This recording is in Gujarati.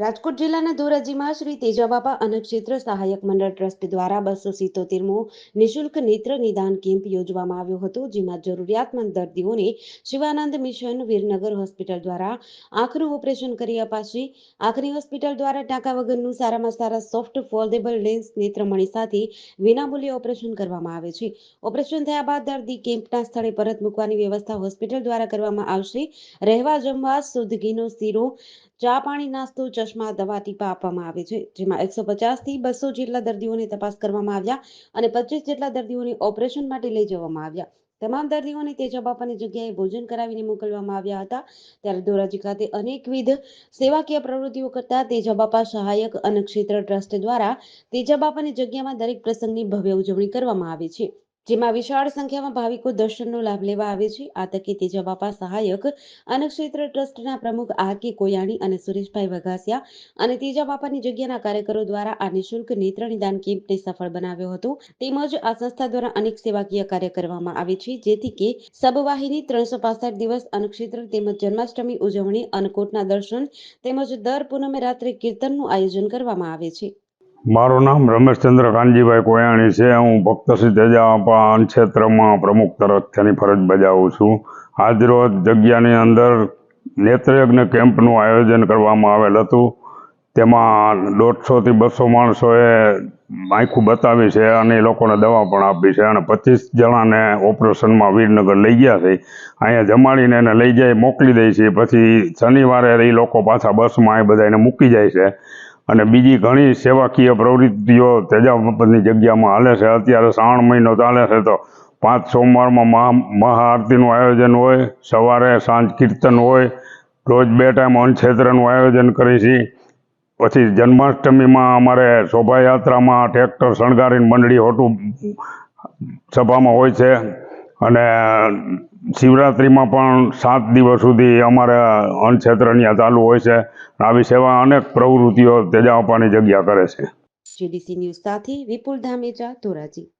રાજકોટ જિલ્લાના ધોરાજીમાં શ્રી તેજાબાબા અન્નક્ષેત્ર સહાયક મંડળ ટ્રસ્ટ દ્વારા બસો સિત્તોતેરમો નિઃશુલ્ક નેત્ર નિદાન કેમ્પ યોજવામાં આવ્યો હતો, જેમાં જરૂરિયાતમંદ દર્દીઓને શિવાનંદ મિશન વીરનગર હોસ્પિટલ દ્વારા આંખનું ઓપરેશન કરી અપાશે. આંખની હોસ્પિટલ દ્વારા ટાંકા વગરનું સારામાં સારા સોફ્ટ, ફોલ્ડેબલ લેન્સ નેત્રમણી સાથે વિનામૂલ્યે ઓપરેશન કરવામાં આવે છે. ઓપરેશન થયા બાદ દર્દી કેમ્પના સ્થળે પરત મૂકવાની વ્યવસ્થા હોસ્પિટલ દ્વારા કરવામાં આવશે. રહેવા જમવા, શુદ્ધ ઘીનો શીરો, ચા પાણી, નાસ્તો ચશ્મા, દવા ટીપા આપવામાં આવે છે, જેમાં એકસો પચાસથી બસો જેટલા દર્દીઓને તપાસ કરવામાં આવ્યા અને પચીસ જેટલા દર્દીઓને ઓપરેશન માટે લઈ જવામાં આવ્યા. તમામ દર્દીઓને તેજબ આપવાની જગ્યાએ ભોજન કરાવીને મોકલવામાં આવ્યા હતા. ત્યારે ધોરાજી ખાતે અનેકવિધ સેવાકીય પ્રવૃત્તિઓ કરતા તેજા બાપા સહાયક અન્નક્ષેત્ર ટ્રસ્ટ દ્વારા તેજા બાપાની જગ્યામાં દરેક પ્રસંગની ભવ્ય ઉજવણી કરવામાં આવે છે. જેમાં વિશાળ સંખ્યામાં ભાવિકો દર્શનનો લાભ લેવા આવે છે. આ તકે તેજા બાપા સહાયક અન્નક્ષેત્ર ટ્રસ્ટના પ્રમુખ આર કે કોયાણી અને સુરેશભાઈ વઘાસિયા અને તેજાબાપાની જગ્યાના કાર્યકરો દ્વારા આ નિઃશુલ્ક નેત્ર નિદાન કેમ્પને સફળ બનાવ્યો હતો. તેમજ આ સંસ્થા દ્વારા અનેક સેવાકીય કાર્ય કરવામાં આવે છે. જેથી કે સબવાહિની ત્રણસો પાસઠ દિવસ અન્નક્ષેત્ર તેમજ જન્માષ્ટમી ઉજવણી, અન્નકોટના દર્શન તેમજ દર પૂનમે રાત્રે કીર્તનનું આયોજન કરવામાં આવે છે. મારું નામ રમેશચંદ્ર કાનજીભાઈ કોયાણી છે. હું ભક્તશ્રી તેજાપા ક્ષેત્રમાં પ્રમુખ તરફથી ફરજ બજાવું છું. આજરોજ જગ્યાની અંદર નેત્રયજ્ઞ કેમ્પનું આયોજન કરવામાં આવેલ હતું. તેમાં દોઢસોથી બસો માણસોએ આંખું બતાવી છે અને એ લોકોને દવા પણ આપી છે. અને પચીસ જણાને ઓપરેશનમાં વીરનગર લઈ ગયા છે. અહીંયા જમાડીને એને લઈ જાય, મોકલી દે છે. પછી શનિવારે એ લોકો પાછા બસમાં એ બધાને મૂકી જાય છે. અને બીજી ઘણી સેવાકીય પ્રવૃત્તિઓ તેજાપરની જગ્યામાં હાલે છે. અત્યારે શ્રાવણ મહિનો ચાલે છે તો પાંચ સોમવારમાં મહા, મહાઆરતીનું આયોજન હોય, સવારે સાંજ કીર્તન હોય, રોજ બે ટાઈમ અન્નક્ષેત્રનું આયોજન કરીએ છીએ. પછી જન્માષ્ટમીમાં અમારે શોભાયાત્રામાં ટ્રેક્ટર શણગારીને મંડળી હોટું સભામાં હોય છે. અને શિવરાત્રિમાં પણ સાત દિવસ સુધી અમારે અન્નક્ષેત્ર ત્યાં ચાલુ હોય છે. આવી સેવા અનેક પ્રવૃત્તિઓ તેજા આપવાની જગ્યા કરે છે. જીડીસી ન્યૂઝ સાથે વિપુલ ધામેજા ધોરાજી.